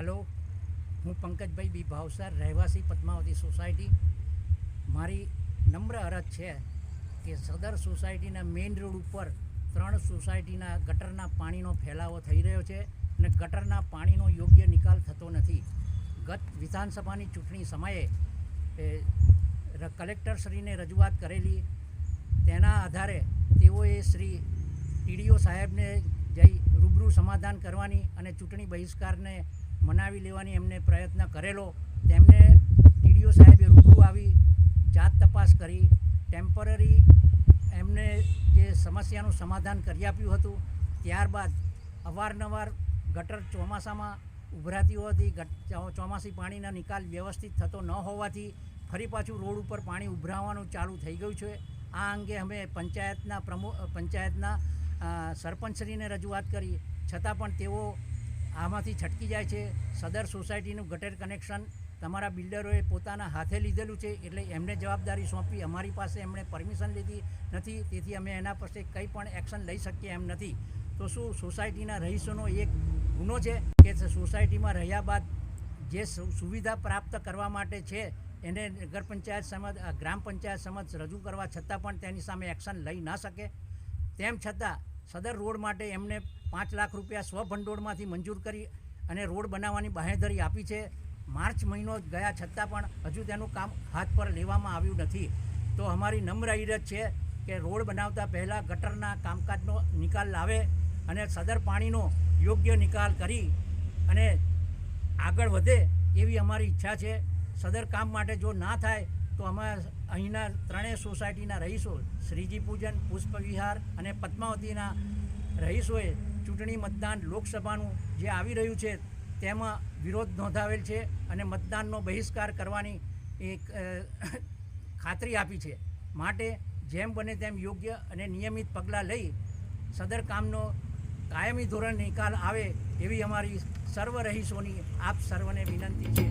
Hello, હું પંકજભાઈ બી ભાવસાર રહેવાસી Padmavati society. મારી નમ્ર અરજ છે કે સદર સોસાયટીના મેઇન રોડ ઉપર ત્રણ સોસાયટીના ગટરના પાણીનો ફેલાવો થઈ રહ્યો છે અને ગટરના પાણીનો યોગ્ય નિકાલ થતો નથી. ગત વિધાનસભાની ચૂંટણી સમયે કલેક્ટરશ્રીને રજૂઆત કરેલી. તેના આધારે તેઓએ શ્રી ટીડીઓ સાહેબને જઈ રૂબરૂ સમાધાન કરવાની અને ચૂંટણી બહિષ્કારને મનાવી લેવાની એમને પ્રયત્ન કરેલો. તેમને ટીડીઓ સાહેબે રૂબરૂ આવી જાત તપાસ કરી. ટેમ્પરરી એમને જે સમસ્યાનું સમાધાન કરી આપ્યું હતું. ત્યારબાદ અવારનવાર ગટર ચોમાસામાં ઉભરાતી હોવાથી ચોમાસી પાણીના નિકાલ વ્યવસ્થિત થતો ન હોવાથી ફરી પાછું રોડ ઉપર પાણી ઉભરાવાનું ચાલુ થઈ ગયું છે. આ અંગે અમે પંચાયતના પ્રમુખ પંચાયતના સરપંચશ્રીને રજૂઆત કરી. છતાં પણ તેઓ આમાંથી છટકી જાય છે. સદર સોસાયટીનું ગટર કનેક્શન તમારા બિલ્ડરોએ પોતાના હાથે લીધેલું છે એટલે એમને જવાબદારી સોંપી અમારી પાસે એમણે પરમિશન લીધી નથી, તેથી અમે એના પાસે કંઈ પણ એક્શન લઈ શકીએ એમ નથી. તો શું સોસાયટીના રહીશોનો એક ગુનો છે કે સોસાયટીમાં રહ્યા બાદ જે સુવિધા પ્રાપ્ત કરવા માટે છે એને નગર પંચાયત સમજ ગ્રામ પંચાયત સમજ રજૂ કરવા છતાં પણ તેની સામે એક્શન લઈ ના શકે? તેમ છતાં સદર રોડ માટે એમને પાંચ લાખ રૂપિયા સ્વભંડોળમાંથી મંજૂર કરી અને રોડ બનાવવાની બાહેધરી આપી છે. માર્ચ મહિનો ગયા છતાં પણ હજુ તેનું કામ હાથ પર લેવામાં આવ્યું નથી. તો અમારી નમ્ર ઈરજ છે કે રોડ બનાવતા પહેલાં ગટરના કામકાજનો નિકાલ લાવે અને સદર પાણીનો યોગ્ય નિકાલ કરી અને આગળ વધે એવી અમારી ઈચ્છા છે. સદર કામ માટે જો ના થાય તો અમે અહીંના ત્રણેય સોસાયટીના રહીશો શ્રીજી પૂજન પુષ્પ વિહાર અને પદ્માવતીના રહીશોએ ચૂંટણી મતદાન લોકસભાનું જે આવી રહ્યું છે, તેમાં વિરોધ નોંધાવેલ છે અને મતદાનનો બહિષ્કાર કરવાની એક ખાતરી આપી છે. માટે જેમ બને તેમ યોગ્ય અને નિયમિત પગલાં લઈ સદર કામનો કાયમી ધોરણ નિકાલ આવે એવી અમારી સર્વ રહીશોની આપ સર્વને વિનંતી છે.